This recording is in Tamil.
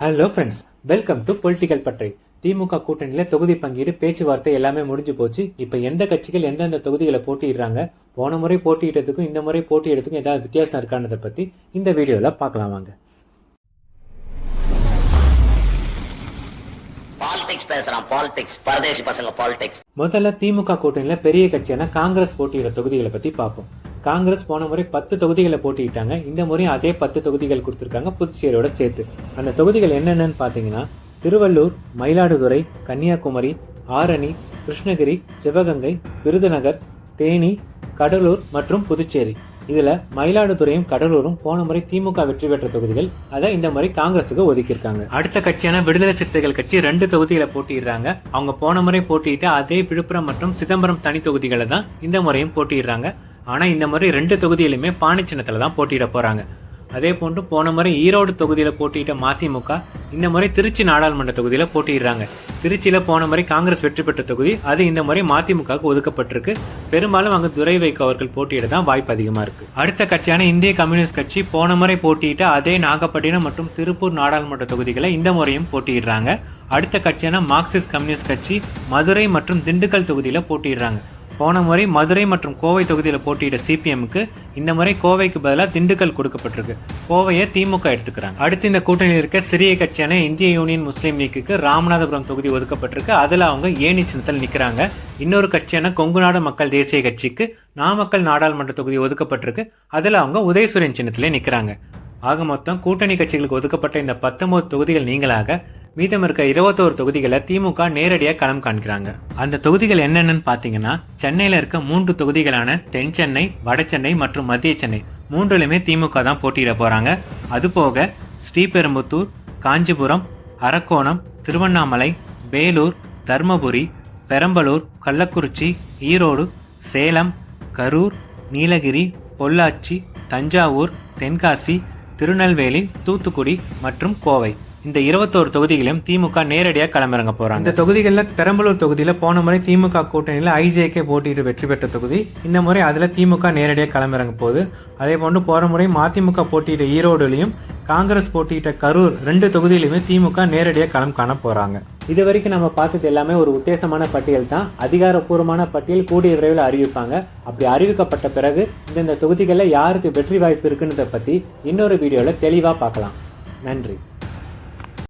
Hello friends welcome to political பற்றை திமுக கூட்டணியில தொகுதி பங்கீடு பேச்சுவார்த்தை எல்லாமே முடிஞ்சு போச்சு. இப்போ எந்த கட்சிகள் எந்தெந்த தொகுதிகளை போட்டியிடுறாங்க? போன முறை போட்டியிட்டதுக்கும் இந்த முறை போட்டியிடறதுக்கும் ஏதாவது வித்தியாசம் இருக்கானதை பத்தி இந்த வீடியோல பார்க்கலாம் வாங்க. பாலிடிக்ஸ் பேசுறான். பாலிடிக்ஸ் பரதேசி பசங்க பாலிடிக்ஸ் முதல்ல திமுக கூட்டணியில பெரிய கட்சியான காங்கிரஸ் போட்டியிட தொகுதிகளை பத்தி பார்ப்போம். காங்கிரஸ் போன முறை பத்து தொகுதிகளை போட்டியிட்டாங்க. இந்த முறையும் அதே பத்து தொகுதிகள் கொடுத்துருக்காங்க. புதுச்சேரியோட சேர்த்து. அந்த தொகுதிகள் என்னென்னு பார்த்தீங்கன்னா திருவள்ளூர் மயிலாடுதுறை கன்னியாகுமரி ஆரணி கிருஷ்ணகிரி சிவகங்கை விருதுநகர் தேனி கடலூர் மற்றும் புதுச்சேரி. இதுல மயிலாடுதுறையும் கடலூரும் போன முறை திமுக வெற்றி பெற்ற தொகுதிகள். அதை இந்த முறை காங்கிரஸுக்கு ஒதுக்கியிருக்காங்க. அடுத்த கட்சியான விடுதலை சிறுத்தைகள் கட்சி ரெண்டு தொகுதிகளை போட்டியிடுறாங்க. அவங்க போன முறை போட்டியிட்ட அதே விழுப்புரம் மற்றும் சிதம்பரம் தனி தொகுதிகளை தான் இந்த முறையும் போட்டியிடுறாங்க. ஆனால் இந்த முறை ரெண்டு தொகுதியிலுமே பாணிச்சின்னத்தில் தான் போட்டியிட போகிறாங்க அதே போன்று போன முறை ஈரோடு தொகுதியில் போட்டியிட்ட மதிமுக இந்த முறை திருச்சி நாடாளுமன்ற தொகுதியில் போட்டியிடுறாங்க. திருச்சியில் போன முறை காங்கிரஸ் வெற்றி பெற்ற தொகுதி அது இந்த முறை மதிமுகவுக்கு ஒதுக்கப்பட்டிருக்கு. பெரும்பாலும் அங்கு துரை வைகோ அவர்கள் போட்டியிட தான் வாய்ப்பு அதிகமாக இருக்குது அடுத்த கட்சியான இந்திய கம்யூனிஸ்ட் கட்சி போன முறை போட்டியிட்ட அதே நாகப்பட்டினம் மற்றும் திருப்பூர் நாடாளுமன்ற தொகுதிகளை இந்த முறையும் போட்டியிடுறாங்க. அடுத்த கட்சியான மார்க்சிஸ்ட் கம்யூனிஸ்ட் கட்சி மதுரை மற்றும் திண்டுக்கல் தொகுதியில் போட்டியிடுறாங்க. போன முறை மதுரை மற்றும் கோவை தொகுதியில் போட்டியிட சிபிஎம்க்கு இந்த முறை கோவைக்கு பதிலாக திண்டுக்கல் கொடுக்கப்பட்டிருக்கு. கோவையை திமுக எடுத்துக்கிறாங்க. அடுத்து இந்த கூட்டணியில் இருக்க சிறிய கட்சியான இந்திய யூனியன் முஸ்லீம் லீக்கு ராமநாதபுரம் தொகுதி ஒதுக்கப்பட்டிருக்கு. அதில் அவங்க ஏணி சின்னத்தில் நிற்கிறாங்க இன்னொரு கட்சியான கொங்குநாடு மக்கள் தேசிய கட்சிக்கு நாமக்கல் நாடாளுமன்ற தொகுதி ஒதுக்கப்பட்டிருக்கு. அதில் அவங்க உதயசூரியன் சின்னத்திலே நிற்கிறாங்க ஆக மொத்தம் கூட்டணி கட்சிகளுக்கு ஒதுக்கப்பட்ட இந்த பத்தொன்பது தொகுதிகள் நீங்களாக மீதம் இருக்க இருபத்தோரு தொகுதிகளை திமுக நேரடியாக களம் காண்கிறாங்க. அந்த தொகுதிகள் என்னென்னு பார்த்தீங்கன்னா சென்னையில் இருக்க மூன்று தொகுதிகளான தென் சென்னை வட சென்னை மற்றும் மத்திய சென்னை. மூன்றுலையுமே திமுக தான் போட்டியிட போறாங்க. அதுபோக ஸ்ரீபெரும்புத்தூர் காஞ்சிபுரம் அரக்கோணம் திருவண்ணாமலை வேலூர் தர்மபுரி பெரம்பலூர் கள்ளக்குறிச்சி ஈரோடு சேலம் கரூர் நீலகிரி பொள்ளாச்சி தஞ்சாவூர் தென்காசி திருநெல்வேலி தூத்துக்குடி மற்றும் கோவை. இந்த இருபத்தோரு தொகுதிகளையும் திமுக நேரடியாக களமிறங்க போறாங்க. இந்த தொகுதிகளில் பெரம்பலூர் தொகுதியில போன முறை திமுக கூட்டணியில் ஐஜேகே போட்டியிட்டு வெற்றி பெற்ற தொகுதி. இந்த முறை அதுல திமுக நேரடியாக களமிறங்க போகுது. அதே போன்று போன முறை மதிமுக போட்டியிட்ட ஈரோடுலையும் காங்கிரஸ் போட்டியிட்ட கரூர் ரெண்டு தொகுதியிலுமே திமுக நேரடியாக களம் காண போறாங்க. இது வரைக்கும் நம்ம பார்த்தது எல்லாமே ஒரு உத்தேசமான பட்டியல் தான். அதிகாரப்பூர்வமான பட்டியல் கூடிய விரைவில் அறிவிப்பாங்க. அப்படி அறிவிக்கப்பட்ட பிறகு இந்தந்த தொகுதிகளில் யாருக்கு வெற்றி வாய்ப்பு இருக்குன்றதை பற்றி இன்னொரு வீடியோவில் தெளிவாக பார்க்கலாம். நன்றி.